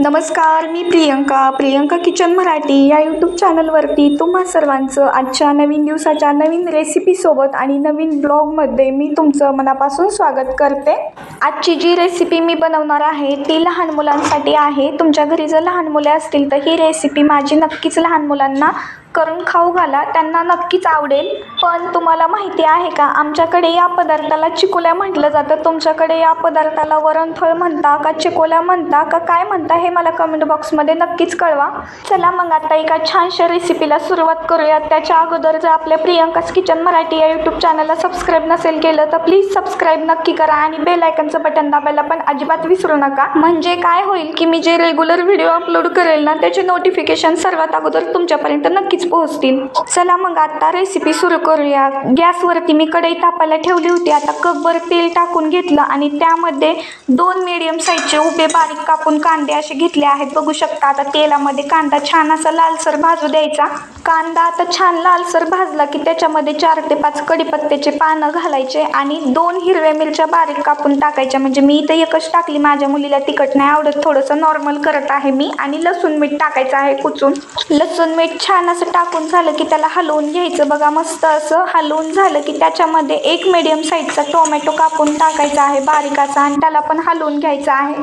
नमस्कार मी प्रियंका. प्रियंका किचन मराठी या यूट्यूब चॅनलवरती तुम्हा सर्वांचं आजच्या नवीन दिवसाच्या नवीन रेसिपीसोबत आणि नवीन ब्लॉगमध्ये मी तुमचं मनापासून स्वागत करते. आजची जी रेसिपी मी बनवणार आहे ती लहान मुलांसाठी आहे. तुमच्या घरी जर लहान मुले असतील तर ही रेसिपी माझी नक्कीच लहान मुलांना करून खाऊ घाला त्यांना नक्कीच आवडेल. पण तुम्हाला माहिती आहे का आमच्याकडे या पदार्थाला चिकोल्या म्हटलं जातं. तुमच्याकडे या पदार्थाला वरणफळ म्हणता का चिकोल्या म्हणता का काय म्हणता हे मला कमेंट बॉक्समध्ये नक्कीच कळवा. चला मग आता एका छानशा रेसिपीला सुरुवात करूया त्याच्या अगोदर जर आपल्या प्रियंकाच किचन मराठी या यूट्यूब चॅनलला सबस्क्राईब नसेल केलं तर प्लीज सबस्क्राईब नक्की करा आणि बेल आयकनचं बटन दाबायला पण अजिबात विसरू नका. म्हणजे काय होईल की मी जे रेग्युलर व्हिडिओ अपलोड करेल ना त्याचे नोटिफिकेशन सर्वात अगोदर तुमच्यापर्यंत नक्कीच पोहोचतील चला मग आता रेसिपी सुरू करूया. गॅसवरती मी कढई तापायला ठेवली होती. आता कपभर तेल टाकून घेतलं आणि त्यामध्ये दोन मिडियम साईजचे उभे बारीक कापून कांदे असे घेतले आहेत. बघू शकता आता तेलामध्ये कांदा छान असा लालसर भाजू द्यायचा. कांदा आता छान लालसर भाजला की त्याच्यामध्ये चार ते पाच कडीपत्त्याचे पानं घालायचे आणि दोन हिरव्या मिरच्या बारीक कापून टाकायच्या. म्हणजे मी इथं एकच टाकली. माझ्या मुलीला तिखट नाही आवडत. थोडंसं नॉर्मल करत आहे मी आणि लसूण मीठ टाकायचं आहे कुचून. लसूण मीठ छान असं टाकून झालं की त्याला हलवून घ्यायचं. बघा मस्त असं हलवून झालं की त्याच्यामध्ये एक मिडियम साईजचा टोमॅटो कापून टाकायचा आहे बारीकाचा आणि त्याला पण हलवून घ्यायचं आहे.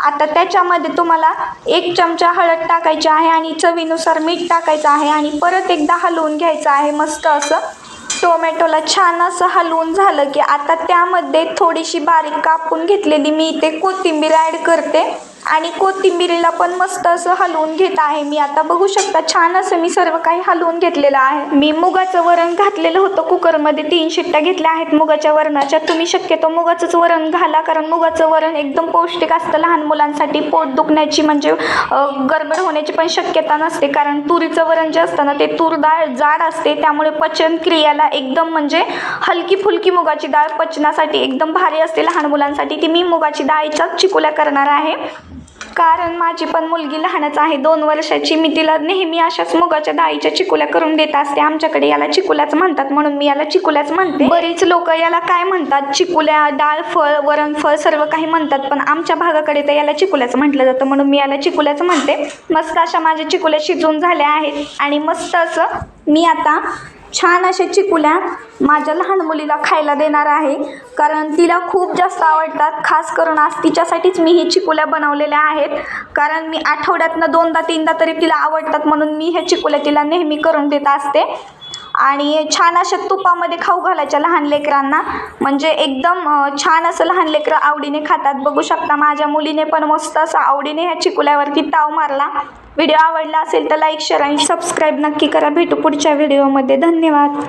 आता त्याच्यामध्ये तुम्हाला एक चमचा हळद टाकायची आहे आणि चवीनुसार मीठ टाकायचं आहे आणि परत एकदा हलवून घ्यायचं आहे. मस्त असं टोमॅटोला छान असं हलवून झालं की आता त्यामध्ये थोडीशी बारीक कापून घेतलेली मी इथे कोथिंबीर ॲड करते. आणि कोथिंबिरीला पण मस्त असं हलवून घेत आहे मी. आता बघू शकता छान असं मी सर्व काही हलवून घेतलेलं आहे. मी मुगाचं वरण घातलेलं होतं कुकरमध्ये. तीन शिट्ट्या घेतल्या आहेत मुगाच्या वरणाच्या. तुम्ही शक्यतो मुगाचंच वरण घाला कारण मुगाचं वरण एकदम पौष्टिक असतं लहान मुलांसाठी. पोट दुखण्याची म्हणजे गडबड होण्याची पण शक्यता नसते कारण तुरीचं वरण जे असतं ना ते तूर डाळ जाड असते. त्यामुळे पचन क्रियाला एकदम म्हणजे हलकी फुलकी मुगाची डाळ पचनासाठी एकदम भारी असते लहान मुलांसाठी. ती मी मुगाची डाळीच्याच चिकोल्या करणार आहे. कारण माझी पण मुलगी लहानच आहे. दोन वर्षाची. मी तिला नेहमी अशाच मुगाच्या डाळीच्या चिकुल्या करून देत असते. आमच्याकडे याला चिकुल्याच म्हणतात म्हणून मी याला चिकुल्याच म्हणते. बरीच लोक याला काय म्हणतात? चिकुल्या डाळ फळ वरण फळ सर्व काही म्हणतात पण आमच्या भागाकडे तर याला चिकुल्याच म्हटलं जातं. म्हणून मी याला चिकुल्याच म्हणते. मस्त अशा माझ्या चिकुल्या शिजून झाल्या आहेत. आणि मस्त असं मी आता छान अशा चिकुल्या माझ्या लहान मुलीला खायला देणार आहे. कारण तिला खूप जास्त आवडतात. खास करून आज तिच्यासाठीच मी ही चिकुल्या बनवलेल्या आहेत. कारण मी आठवड्यातनं दोनदा तीनदा तरी तिला आवडतात म्हणून मी ह्या चिकुल्या तिला नेहमी करून देत असते. आणि छान अशा तुपामध्ये खाऊ घालायच्या लहान लेकरांना. म्हणजे एकदम छान असं लहान लेकरं आवडीने खातात. बघू शकता माझ्या मुलीने पण मस्त असं आवडीने ह्या चिकुल्यावरती ताव मारला. व्हिडिओ आवडला असेल तर लाईक शेअर आणि सबस्क्राईब नक्की करा. भेटू पुढच्या व्हिडिओमध्ये. धन्यवाद.